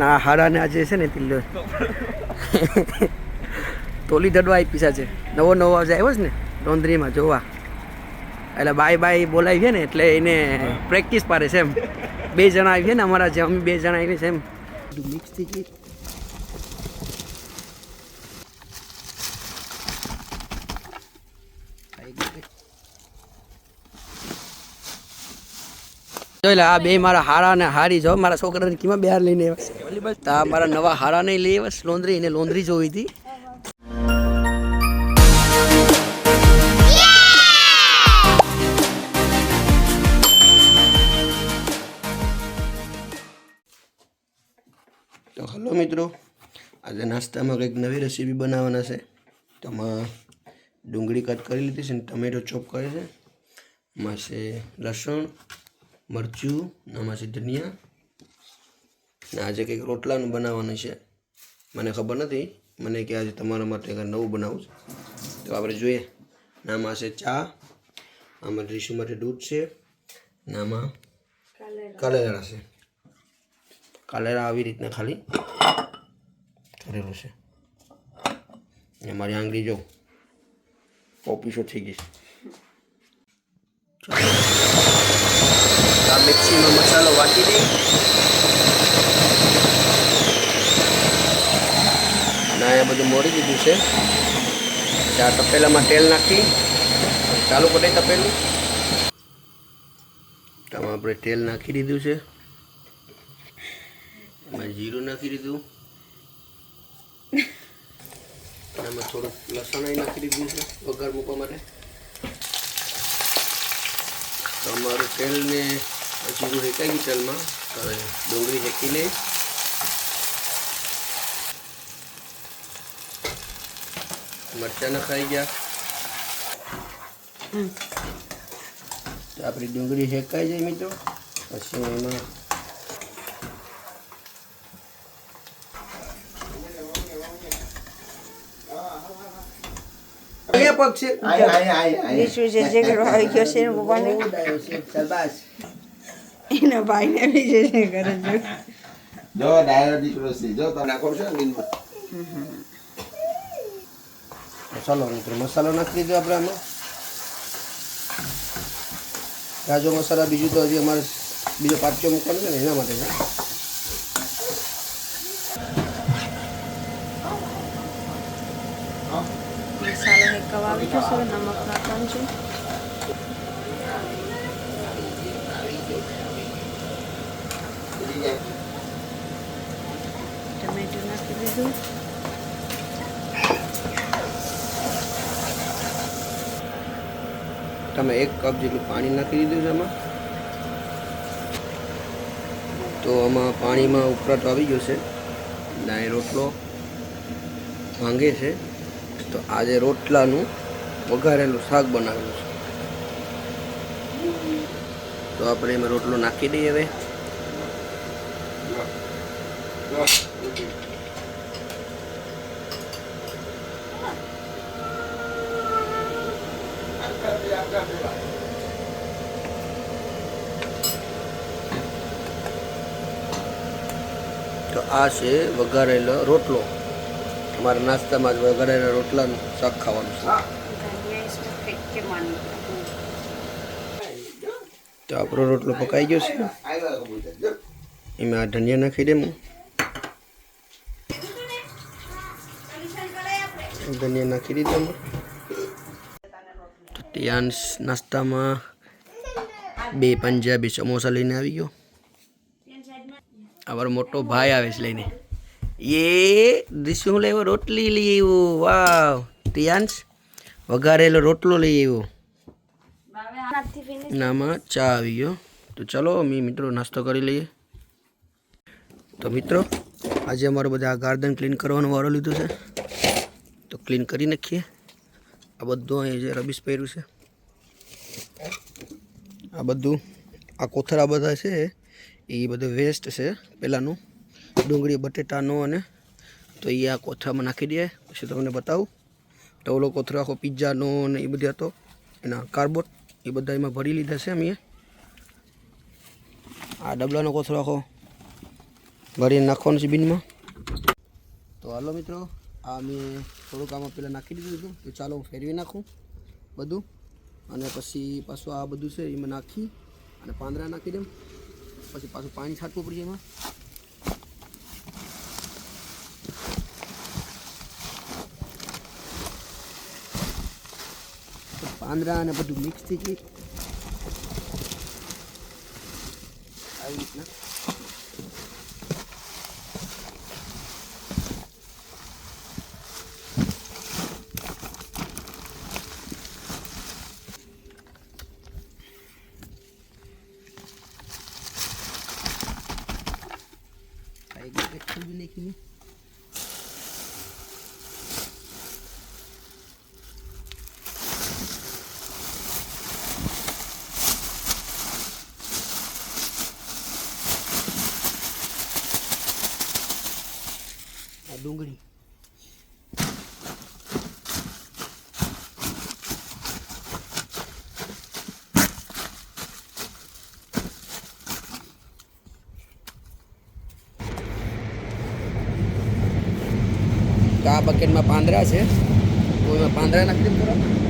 ના હાડાને આજે છે ને તિલ્લો. તોલી દડવા આપી છે નવો નવો આજે આવ્યો છે ને લોંદરીમાં જોવા. એટલે બાય બાય બોલાવી છે ને એટલે એને પ્રેક્ટિસ પાડે છે એમ. બે જણા આવી છે ને અમારા જે અમે બે જણા આવી છે એમ. મિક્સ થઈ ગઈ? જોઈ લે, આ બે મારા હારા ને હારી જો, મારા છોકરાને કીમાં બહાર લઈને આવ્યા? મારા નવા હારા ને લઈ આવ્યા, લોંદરી, એને લોંદરી જોઈ હતી. તો હલો મિત્રો, આજે નાસ્તામાં કંઈક નવી રેસીપી બનાવવાના છે. તેમાં ડુંગળી કટ કરી લીધી છે ને ટમેટો ચોપ કરે છે. એમાં છે લસણ મરચું આમાં છે ધનિયા ને આજે કંઈક રોટલાનું બનાવવાનું છે. મને ખબર નથી. મને કે આજે તમારા માટે કંઈક નવું બનાવું છે. તો આપણે જોઈએ. નામાં આમાં છે ચા. આમાં રીશુ માટે દૂધ છે. ને આમાં કાલેરા. છે. કાલેરા આવી રીતના ખાલી કરેલું છે. ને મારી આંગળી જો ઓફિસો થઈ ગઈ છે. આ મિક્સીનો મસાલો વાટી દઈ અને અહીંયા બધું મોડી દીધું છે. આ તપેલામાં તેલ નાખી, ચાલુ કરી તપેલું. આમાં આપણે તેલ નાખી દીધું છે. એમાં જીરું નાખી દીધું. એમાં થોડુંક લસણ નાખી દીધું છે, વઘાર મૂકવા માટે. તો તેલને જીરું હેકાઈ ગયું તેલમાં હવે ડુંગળી હેકી લઈ. મરચાં નખાઈ ગયા. આપણી ડુંગળી શેકાઈ જાય મિત્રો. પછી એમાં આય આય જે જે આવી ગયો છે ને એના ભાઈને બી જે જે કરે છે. જો ડાયરો દીકરો છે. જો તમે નાખો છો ને મસાલો મિત્રો મસાલો નાખી દીધો આપણે આમાં? રાજો મસાલા બીજું તો હજી અમારે બીજો પાટચો મૂકવાનો છે ને એના માટે છે. મસાલો આવી ગયો છે નમક નાખવાનું છે ટમેટો નાખી દીધું તમે એક કપ જેટલું પાણી નાખી દીધું છે આમાં? તો આમાં પાણીમાં ઉકળાટ આવી ગયો છે. ના એ રોટલો ભાંગે છે. તો આજે રોટલાનું વઘારેલું શાક બનાવેલું છે. તો આપણે એમાં રોટલો નાખી દઈએ હવે. તો આ છે વઘારેલો રોટલો. અમારા નાસ્તામાં જ વઘારેલા રોટલાનું શાક ખાવાનું છે. તો આપણો રોટલો પકાઈ ગયો છે. એમાં આ ધનિયા નાખી દે હું. ધનિયા નાખી દીધા ત્યાં નાસ્તામાં બે પંજાબી સમોસા લઈને આવી ગયો. અમારો મોટો ભાઈ આવે છે લઈને. એ દિશુ લેવો રોટલી લઈ આવ્યો. વાવ. તિયાંશ વઘારેલો રોટલો લઈ આવ્યો. નામાં ચા આવી ગયો. તો ચલો, અમે મિત્રો નાસ્તો કરી લઈએ. તો મિત્રો, આજે અમારે બધા ગાર્ડન ક્લીન કરવાનો વારો લીધો છે. તો ક્લીન કરી નાખીએ. આ બધું અહીં જે રબીશ પહેર્યું છે. આ બધું, આ કોથળા બધા છે એ. બધું વેસ્ટ છે પહેલાંનું ડુંગળી, બટેટાનો અને તો એ આ કોથરામાં નાખી દે પછી તમને બતાવું. ટવલો કોથરો આખો પિઝાનો ને એ બધી હતો. એના કાર્બોટ, એ બધા એમાં ભરી લીધા છે અમે. આ ડબલાનો કોથરો આખો ભરીને નાખવાનો છે બિનમાં. તો હાલો મિત્રો આ મેં થોડુંક આમાં પહેલાં નાખી દીધું હતું. તો ચાલો હું ફેરવી નાખું બધું. અને પછી પાછું આ બધું છે, એમાં નાખી અને પાંદરા નાખી દઉં. પછી પાછું પાણી છાંટવું પડશે એમાં. પાંદરા અને બધું મિક્સ થઈ જાય આવી રીતના. તો આ બકેટમાં પાંદરા છે. તો એમાં પાંદરા નાખી દે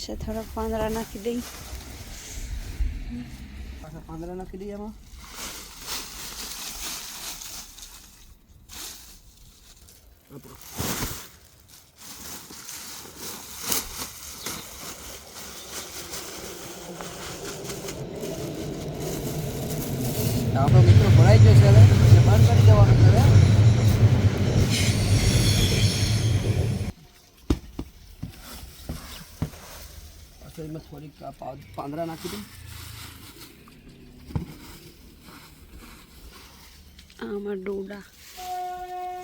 પછી થોડાક પાંદડા નાખી દઈ. પાંદડા નાખી દઈએ એમાં આપણો આપણો મિત્રો ભરાઈ ગયો છે હવે એટલે બંધ કરી દેવાનું છે હવે પાછળ એમાં થોડીક પાંદરા નાખી દઉં. આમાં ડોડા.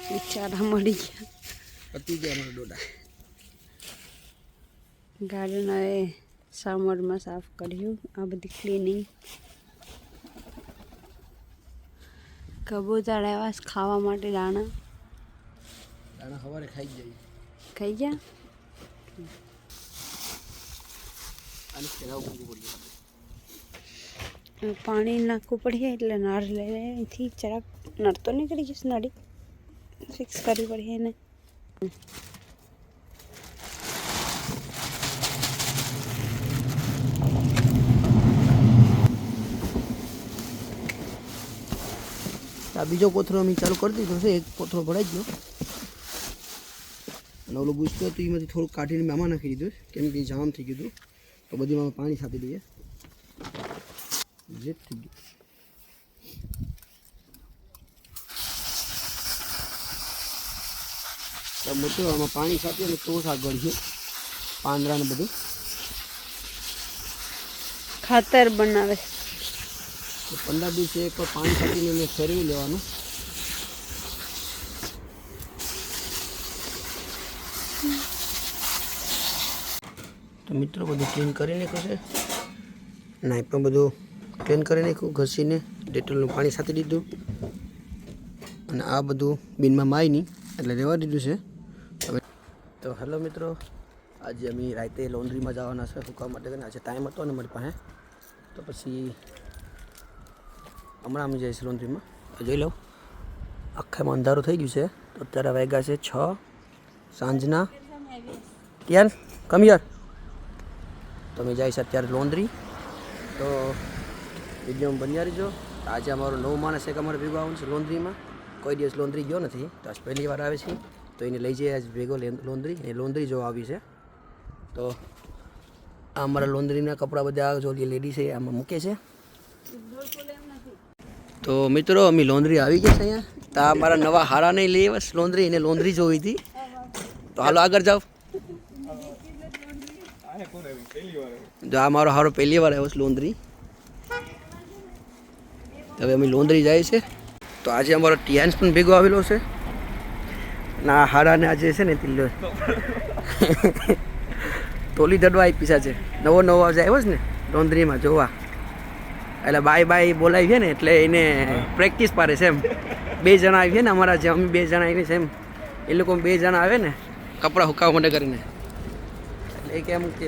બિચારા મળી ગયા. પતી ગયા અમારા ડોડા. ગાર્ડન હવે સામરમાં સાફ કર્યું. આ બધી ક્લિનિંગ કબૂતર આવ્યા ખાવા માટે દાણા. દાણા સવારે ખાઈ ગયા જાય ખાઈ ગયા? અને મૂકવું પડશે હવે પાણી નાખવું પડે એટલે નળ લઈને અહીંથી જરાક નળ તો નીકળી જશે નળી ફિક્સ કરવી પડે એને. આ બીજો કોથળો અમે ચાલુ કરી દીધો છે એક કોથળો ભરાઈ ગયો. અને ઓલો ગુસ્તો હતો એમાંથી થોડુંક કાઢીને મેમાં નાખી દીધું કેમ કે જામ થઈ ગયું હતું. તો બધી આમાં પાણી છાપી દઈએ. જે થઈ ગયું. મોટું આમાં પાણી છાપીએ ને તો આગળ છે. પાંદડા ને બધું. ખાતર બનાવે. પંદર દિવસે એક પાણી છાપીને ફેરવી લેવાનું. તો મિત્રો બધું ક્લીન કરી નાખ્યું છે. નાઈ પણ બધું ક્લીન કરી નાખ્યું, ઘસીને ડેટોલનું પાણી સાથે દીધું. અને આ બધું બિનમાં માય નહીં એટલે રહેવા દીધું છે. હવે તો હેલો મિત્રો, આજે અમે રાતે લોન્ડ્રીમાં જવાના છે સુકવા માટે કરીને આજે ટાઈમ હતો ને મારી પાસે. તો પછી હમણાં અમે જઈશું લોન્ડ્રીમાં તો જોઈ લઉં આખામાં અંધારું થઈ ગયું છે. તો અત્યારે વાગ્યા છે છ સાંજના. યાર કમ યાર. તો અમે જઈશ અત્યારે લોન્ડ્રી તો વિડીયોમાં બન્યા રહીજો. આજે અમારો નવો માણસ એક અમારે ભેગો આવવાનું છે લોન્ડ્રીમાં કોઈ દિવસ લોન્ડ્રી ગયો નથી. તો આજ પહેલી વાર આવે છે. તો એને લઈ જઈએ આજ ભેગો લોન્ડ્રી એ લોન્ડ્રી જોવા આવી છે. તો આ અમારા લોન્ડ્રીના કપડાં બધા જો લેડી છે, આમાં મૂકે છે. તો મિત્રો, અમે લોન્ડ્રી આવી ગયા છે અહીંયા. તો અમારા નવા હારા નહીં લઈ બસ લોન્ડ્રી એને લોન્ડ્રી જોઈ હતી. તો હાલો આગળ જાઓ. જો આ મારો હારો પહેલી વાર આવ્યો છે લોંદરી. હવે અમે લોંદરી જાય છે. તો આજે અમારો ટિયાન્સ પણ ભેગો આવેલો છે. ના હારાને આજે છે ને તિલ્લો. તોલી દડવા આપી છે નવો નવો આજે આવ્યો છે ને લોંદરીમાં, જોવા. એટલે બાય બાય બોલાવી છે ને, એટલે એને પ્રેક્ટિસ પાડે છે એમ. બે જણા આવીએ ને અમારા જે અમે બે જણા આવીએ છે એમ. એ લોકો બે જણા આવે ને, કપડાં હુકાવવા માટે કરીને. એ કેમ કે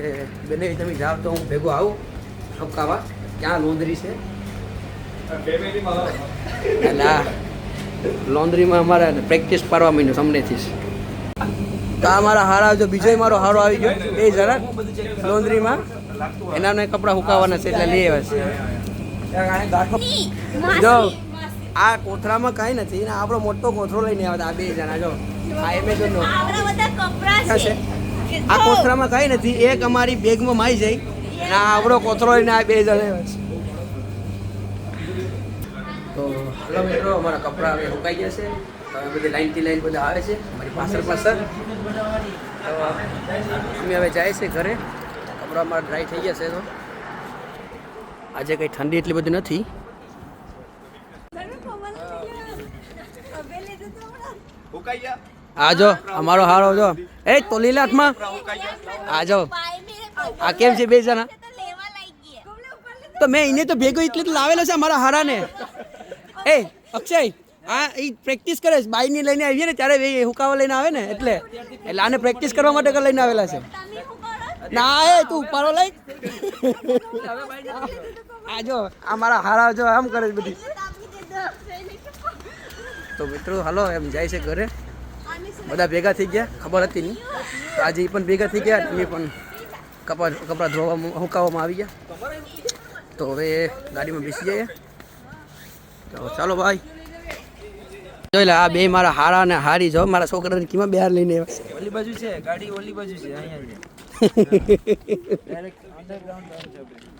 બેને તમે જાઓ તો હું ભેગો આવું હુકાવા ક્યાં લોંદરી છે? એટલે લોન્ડ્રીમાં અમારે પ્રેક્ટિસ પાડવા માંડ્યું સમનેથી તો આ મારા હારા જો બીજો મારો હારો આવી ગયો. એ જરાક લોન્ડ્રીમાં એના કપડાં સુકાવવાના છે એટલે લઈ આવ્યા છે. જો આ કોથળામાં કાંઈ નથી ને આપણો મોટો કોથળો લઈને આવ્યા આ બે જણા જો. આ એમેઝોનનો છે. આ કોથરામાં કાંઈ નથી એક અમારી બેગમાં માઈ જાય અને આ કોથરો કોથળો લઈને આ બે જણ તો હલો મિત્રો અમારા કપડાં હવે સુકાઈ ગયા છે. હવે બધી લાઈનથી લાઈન બધા આવે છે. અમારી પાછળ પાછળ તો અમે હવે જાય છે ઘરે. કપડાં અમારા ડ્રાય થઈ ગયા છે તો. આજે કંઈ ઠંડી એટલી બધી નથી. આ જો, અમારો હારો જો. એ તો લીલાથમાં આ જો. આ કેમ છે બે જણા? તો મેં એને તો ભેગો એટલે તો લાવેલો છે અમારા હારાને. એ, અક્ષય, આ એ પ્રેક્ટિસ કરે છે. બાઈની લઈને આવીએ ને ત્યારે એ હુકાવા લઈને આવે ને, એટલે. એટલે આને પ્રેક્ટિસ કરવા માટે લઈને આવેલા છે. ના, એ તું ઉપાડો લઈ. આ જો આ મારા હારા જો આમ કરે બધી. તો મિત્રો, હાલો, એમ જાય છે ઘરે. બધા ભેગા થઈ ગયા ખબર હતી નહીં. તો આજે એ પણ ભેગા થઈ ગયા એ પણ કપા કપડાં ધોવામાં હુકાવવામાં આવી ગયા. તો હવે ગાડીમાં બેસી જઈએ. તો ચાલો ભાઈ. જોઈ લે આ બે મારા હારા અને હારી જો મારા છોકરાને કીમાં બહાર લઈને આવ્યા? ઓલી બાજુ છે ગાડી ઓલી બાજુ છે અહીંયા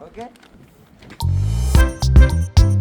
ઓકે